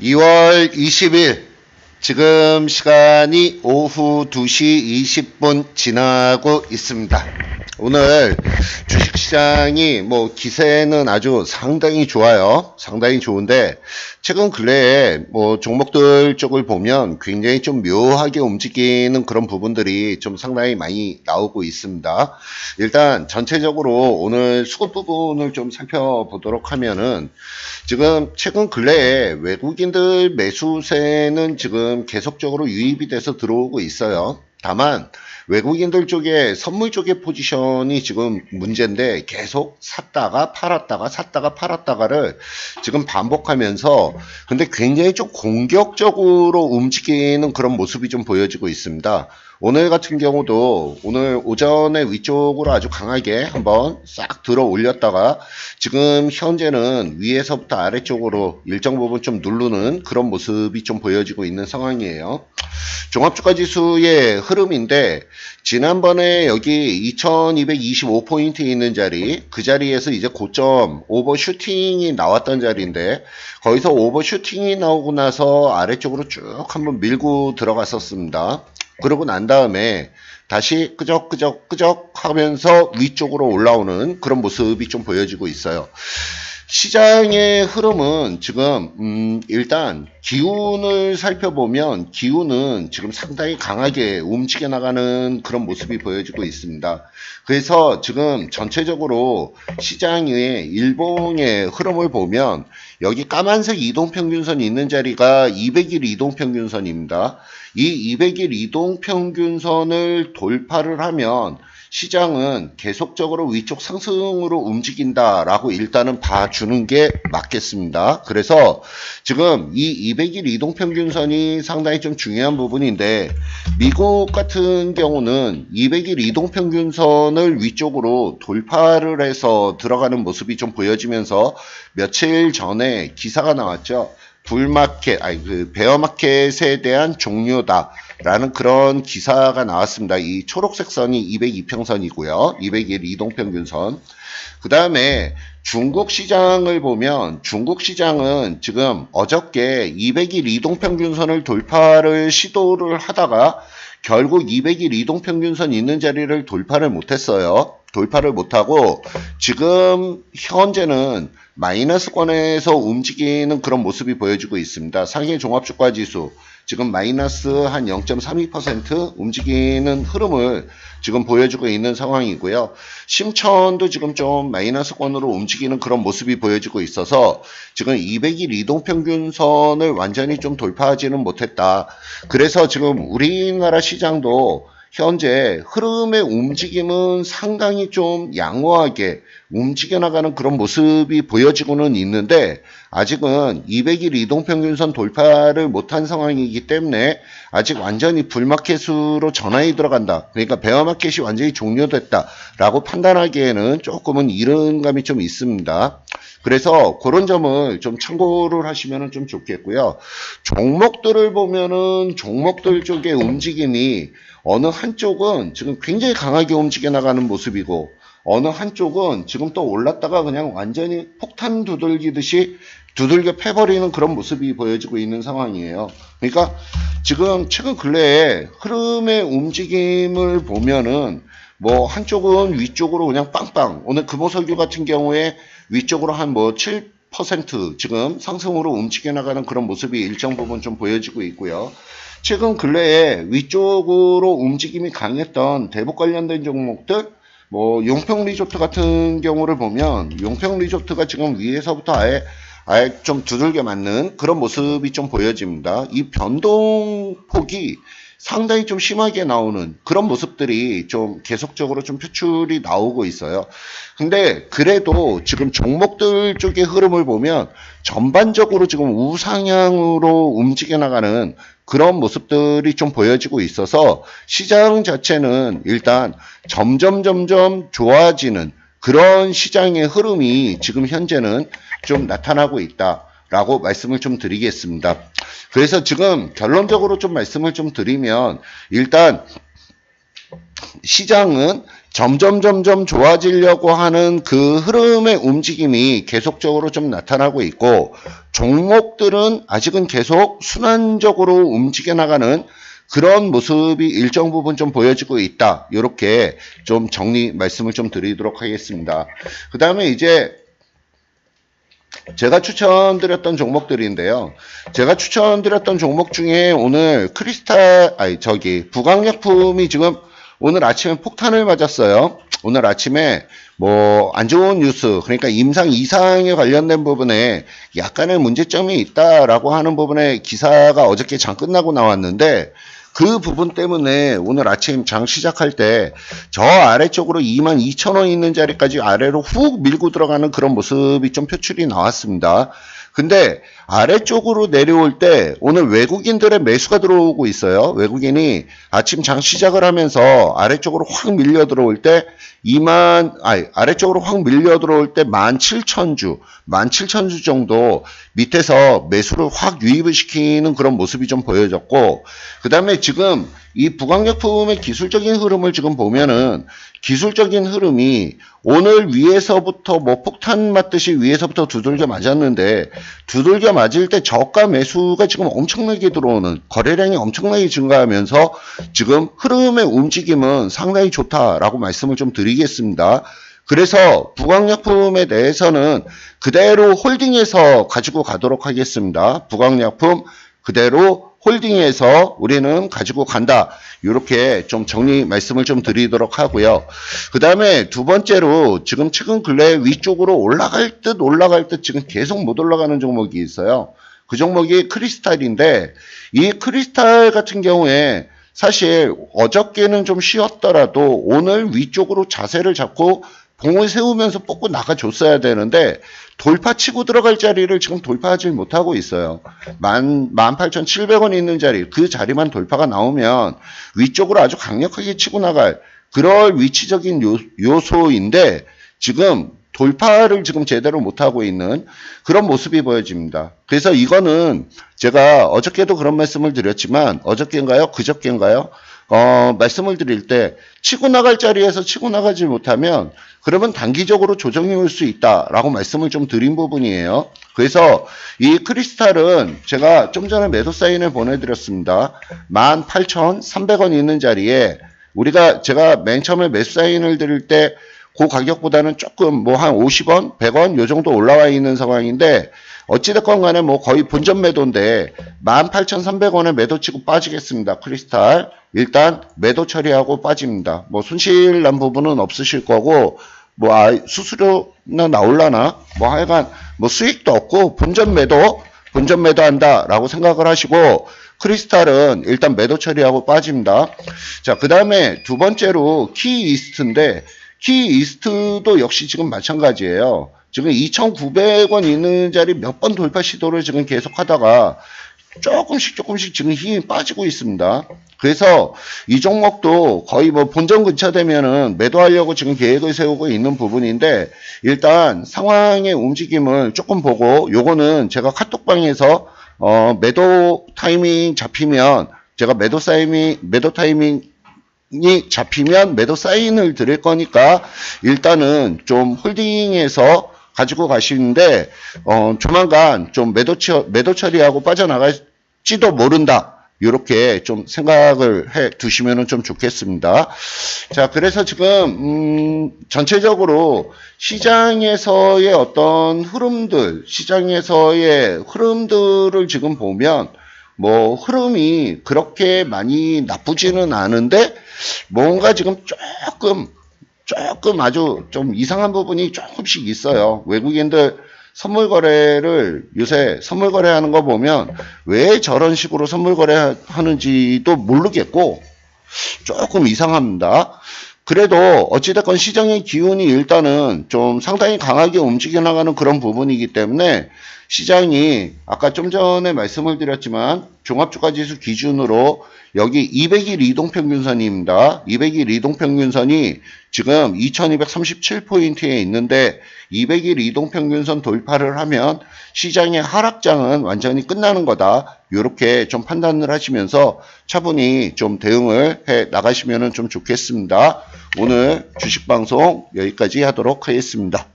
2월 20일 지금 시간이 오후 2시 20분 지나고 있습니다. 오늘 주식시장이 뭐 기세는 아주 상당히 좋아요. 상당히 좋은데 최근 근래에 뭐 종목들 쪽을 보면 굉장히 좀 묘하게 움직이는 그런 부분들이 좀 상당히 많이 나오고 있습니다. 일단 전체적으로 오늘 수급 부분을 좀 살펴보도록 하면은 지금 최근 근래에 외국인들 매수세는 지금 계속적으로 유입이 돼서 들어오고 있어요. 다만 외국인들 쪽에 선물 쪽의 포지션이 지금 문제인데 계속 샀다가 팔았다가 샀다가 팔았다가를 지금 반복하면서 근데 굉장히 좀 공격적으로 움직이는 그런 모습이 좀 보여지고 있습니다. 오늘 같은 경우도 오늘 오전에 위쪽으로 아주 강하게 한번 싹 들어 올렸다가 지금 현재는 위에서부터 아래쪽으로 일정 부분 좀 누르는 그런 모습이 좀 보여지고 있는 상황이에요. 종합주가 지수의 흐름인데 지난번에 여기 2225포인트 있는 자리 그 자리에서 이제 고점 오버슈팅이 나왔던 자리인데 거기서 오버슈팅이 나오고 나서 아래쪽으로 쭉 한번 밀고 들어갔었습니다. 그러고 난 다음에 다시 끄적끄적 끄적 하면서 위쪽으로 올라오는 그런 모습이 좀 보여지고 있어요. 시장의 흐름은 지금 음 일단 기운을 살펴보면 기운은 지금 상당히 강하게 움직여 나가는 그런 모습이 보여지고 있습니다. 그래서 지금 전체적으로 시장의 일봉의 흐름을 보면 여기 까만색 이동평균선이 있는 자리가 200일 이동평균선입니다. 이 200일 이동평균선을 돌파를 하면 시장은 계속적으로 위쪽 상승으로 움직인다라고 일단은 봐주는 게 맞겠습니다. 그래서 지금 이 200일 이동평균선이 상당히 좀 중요한 부분인데 미국 같은 경우는 200일 이동평균선을 위쪽으로 돌파를 해서 들어가는 모습이 좀 보여지면서 며칠 전에 기사가 나왔죠. 불마켓, 아니 그 베어마켓에 대한 종료다. 라는 그런 기사가 나왔습니다. 이 초록색 선이 202평선이고요. 201 이동평균선. 그 다음에 중국 시장을 보면 중국 시장은 지금 어저께 200일 이동평균선을 돌파를 시도를 하다가 결국 200일 이동평균선 있는 자리를 돌파를 못했어요. 돌파를 못하고 지금 현재는 마이너스권에서 움직이는 그런 모습이 보여지고 있습니다. 상해 종합주가 지수 지금 마이너스 한 0.32% 움직이는 흐름을 지금 보여주고 있는 상황이고요. 심천도 지금 좀 마이너스권으로 움직이는 그런 모습이 보여지고 있어서 지금 200일 이동평균선을 완전히 좀 돌파하지는 못했다. 그래서 지금 우리나라 시장도 현재 흐름의 움직임은 상당히 좀 양호하게 움직여 나가는 그런 모습이 보여지고는 있는데 아직은 200일 이동평균선 돌파를 못한 상황이기 때문에 아직 완전히 불마켓으로 전환이 들어간다. 그러니까 베어마켓이 완전히 종료됐다라고 판단하기에는 조금은 이른 감이 좀 있습니다. 그래서 그런 점을 좀 참고를 하시면 좀 좋겠고요. 종목들을 보면은 종목들 쪽의 움직임이 어느 한쪽은 지금 굉장히 강하게 움직여 나가는 모습이고 어느 한쪽은 지금 또 올랐다가 그냥 완전히 폭탄 두들기듯이 두들겨 패버리는 그런 모습이 보여지고 있는 상황이에요. 그러니까 지금 최근 근래에 흐름의 움직임을 보면은 뭐 한쪽은 위쪽으로 그냥 빵빵 오늘 금호석유 같은 경우에 위쪽으로 한 뭐 7% 지금 상승으로 움직여 나가는 그런 모습이 일정 부분 좀 보여지고 있고요. 최근 근래에 위쪽으로 움직임이 강했던 대북 관련된 종목들 뭐 용평 리조트 같은 경우를 보면 용평 리조트가 지금 위에서부터 아예 아예 좀 두들겨 맞는 그런 모습이 좀 보여집니다. 이 변동폭이 상당히 좀 심하게 나오는 그런 모습들이 좀 계속적으로 좀 표출이 나오고 있어요. 근데 그래도 지금 종목들 쪽의 흐름을 보면 전반적으로 지금 우상향으로 움직여 나가는 그런 모습들이 좀 보여지고 있어서 시장 자체는 일단 점점 점점 좋아지는 그런 시장의 흐름이 지금 현재는 좀 나타나고 있다. 라고 말씀을 좀 드리겠습니다. 그래서 지금 결론적으로 좀 말씀을 좀 드리면 일단 시장은 점점 점점 좋아지려고 하는 그 흐름의 움직임이 계속적으로 좀 나타나고 있고 종목들은 아직은 계속 순환적으로 움직여 나가는 그런 모습이 일정 부분 좀 보여지고 있다. 이렇게 좀 정리 말씀을 좀 드리도록 하겠습니다. 그 다음에 이제 제가 추천드렸던 종목들인데요. 제가 추천드렸던 종목 중에 오늘 크리스탈, 아니, 저기, 부강약품이 지금 오늘 아침에 폭탄을 맞았어요. 오늘 아침에 뭐 안 좋은 뉴스, 그러니까 임상 이상에 관련된 부분에 약간의 문제점이 있다라고 하는 부분에 기사가 어저께 장 끝나고 나왔는데 그 부분 때문에 오늘 아침 장 시작할 때 저 아래쪽으로 22,000원 있는 자리까지 아래로 훅 밀고 들어가는 그런 모습이 좀 표출이 나왔습니다. 근데 아래쪽으로 내려올 때 오늘 외국인들의 매수가 들어오고 있어요. 외국인이 아침 장 시작을 하면서 아래쪽으로 확 밀려 들어올 때 2만, 아니, 아래쪽으로 확 밀려 들어올 때 17,000주, 17,000주 정도 밑에서 매수를 확 유입을 시키는 그런 모습이 좀 보여졌고, 그 다음에 지금 이 부강약품의 기술적인 흐름을 지금 보면은 기술적인 흐름이 오늘 위에서부터 뭐 폭탄 맞듯이 위에서부터 두들겨 맞았는데 두들겨 맞을 때 저가 매수가 지금 엄청나게 들어오는 거래량이 엄청나게 증가하면서 지금 흐름의 움직임은 상당히 좋다라고 말씀을 좀 드리겠습니다. 그래서 부강약품에 대해서는 그대로 홀딩해서 가지고 가도록 하겠습니다. 부강약품 그대로 홀딩해서 우리는 가지고 간다. 이렇게 좀 정리 말씀을 좀 드리도록 하고요. 그 다음에 두 번째로 지금 최근 근래 위쪽으로 올라갈 듯 올라갈 듯 지금 계속 못 올라가는 종목이 있어요. 그 종목이 크리스탈인데 이 크리스탈 같은 경우에 사실 어저께는 좀 쉬었더라도 오늘 위쪽으로 자세를 잡고 봉을 세우면서 뽑고 나가줬어야 되는데 돌파 치고 들어갈 자리를 지금 돌파하지 못하고 있어요. 만, 18,700원 있는 자리, 그 자리만 돌파가 나오면 위쪽으로 아주 강력하게 치고 나갈 그럴 위치적인 요, 요소인데 지금 돌파를 지금 제대로 못하고 있는 그런 모습이 보여집니다. 그래서 이거는 제가 어저께도 그런 말씀을 드렸지만 어저께인가요? 그저께인가요? 어, 말씀을 드릴 때 치고 나갈 자리에서 치고 나가지 못하면 그러면 단기적으로 조정이 올 수 있다라고 말씀을 좀 드린 부분이에요. 그래서 이 크리스탈은 제가 좀 전에 매도 사인을 보내드렸습니다. 18,300원 있는 자리에 우리가 제가 맨 처음에 매수 사인을 드릴 때 그 가격보다는 조금 뭐 한 50원, 100원 요 정도 올라와 있는 상황인데 어찌됐건 간에 뭐 거의 본전 매도인데 18,300원에 매도 치고 빠지겠습니다. 크리스탈. 일단 매도 처리하고 빠집니다. 뭐 손실 난 부분은 없으실 거고 뭐 아, 수수료나 나올라나 뭐 하여간 뭐 수익도 없고 본전 매도 본전 매도한다라고 생각을 하시고 크리스탈은 일단 매도 처리하고 빠집니다. 자, 그 다음에 두 번째로 키 이스트인데 키 이스트도 역시 지금 마찬가지예요. 지금 2,900원 있는 자리 몇 번 돌파 시도를 지금 계속 하다가 조금씩 조금씩 지금 힘이 빠지고 있습니다. 그래서 이 종목도 거의 뭐 본전 근처 되면은 매도하려고 지금 계획을 세우고 있는 부분인데 일단 상황의 움직임을 조금 보고 요거는 제가 카톡방에서 어 매도 타이밍 잡히면 제가 매도 사이밍 매도 타이밍 이 잡히면 매도 사인을 드릴 거니까 일단은 좀 홀딩해서 가지고 가시는데 어 조만간 좀 매도 처, 매도 처리하고 빠져나갈지도 모른다. 이렇게 좀 생각을 해 두시면 좀 좋겠습니다. 자, 그래서 지금 음, 전체적으로 시장에서의 어떤 흐름들, 시장에서의 흐름들을 지금 보면 뭐 흐름이 그렇게 많이 나쁘지는 않은데 뭔가 지금 조금 조금 아주 좀 이상한 부분이 조금씩 있어요. 외국인들 선물 거래를 요새 선물 거래하는 거 보면 왜 저런 식으로 선물 거래하는지도 모르겠고 조금 이상합니다. 그래도 어찌됐건 시장의 기운이 일단은 좀 상당히 강하게 움직여 나가는 그런 부분이기 때문에 시장이 아까 좀 전에 말씀을 드렸지만 종합주가지수 기준으로 여기 200일 이동평균선입니다. 200일 이동평균선이 지금 2237포인트에 있는데 200일 이동평균선 돌파를 하면 시장의 하락장은 완전히 끝나는 거다. 이렇게 좀 판단을 하시면서 차분히 좀 대응을 해 나가시면 좀 좋겠습니다. 오늘 주식방송 여기까지 하도록 하겠습니다.